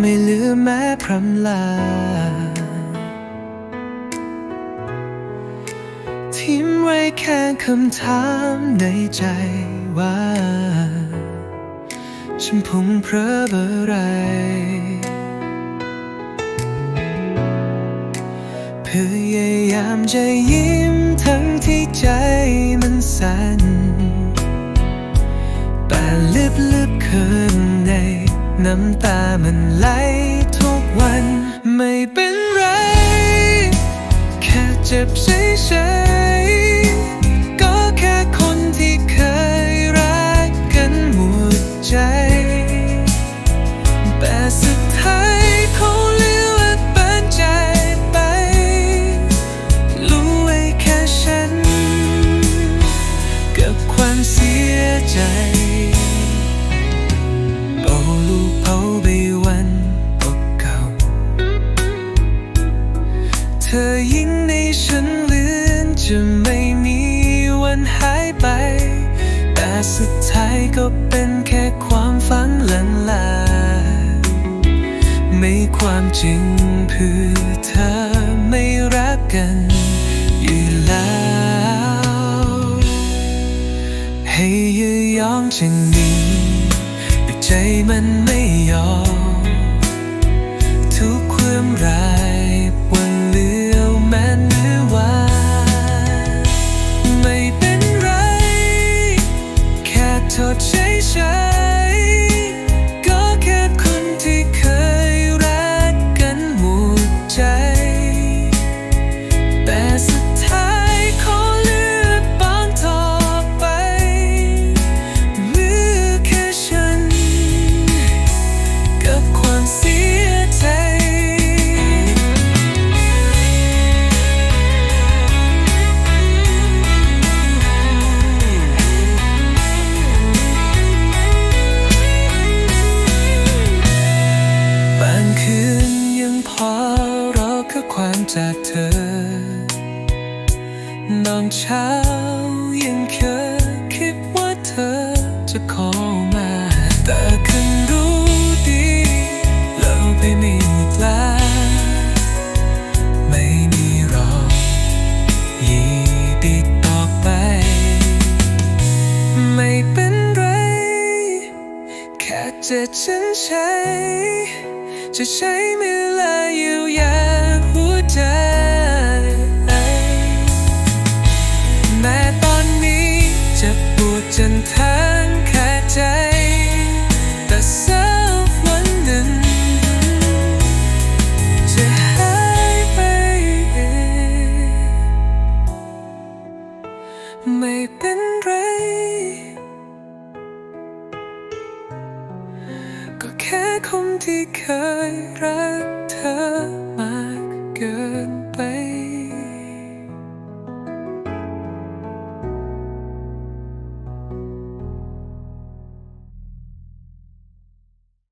ไม่เหลือแม้พรำลา ทิ้งไว้แค่คำถามในใจว่า ฉันพงเพรอเบอร์ไรพยายามจะยิ้มทั้งที่ใจมันสั่นแต่ลึกๆเข้างใน น้ำตามันไหลทุกวันไม่เป็นไร แค่เจ็บเฉยๆก็แค่คนที่เคยรักกันหมดใจ แต่สุดท้ายเขาเลือกเปิดใจไป รู้ไว้แค่ฉัน กับความเสียใจ จะไม่มีวันหายไป แต่สุดท้ายก็เป็นแค่ความฝันลันลา ไม่ความจริงคือเธอไม่รักกันอยู่แล้วให้ยืยองจะหนีแต่ใจมันไม่ามจากเธอนอนเช้ายังเคยคิดว่าเธอจะขอมา แต่คืนรู้ดีเราไปไม่หมดแล้วไม่มีรอยีดีต่อไป ไม่เป็นไร แค่จะฉันใช้ จะใช้เวลาเไม่เป็นไร ก็แค่คนที่เคยรักเธอ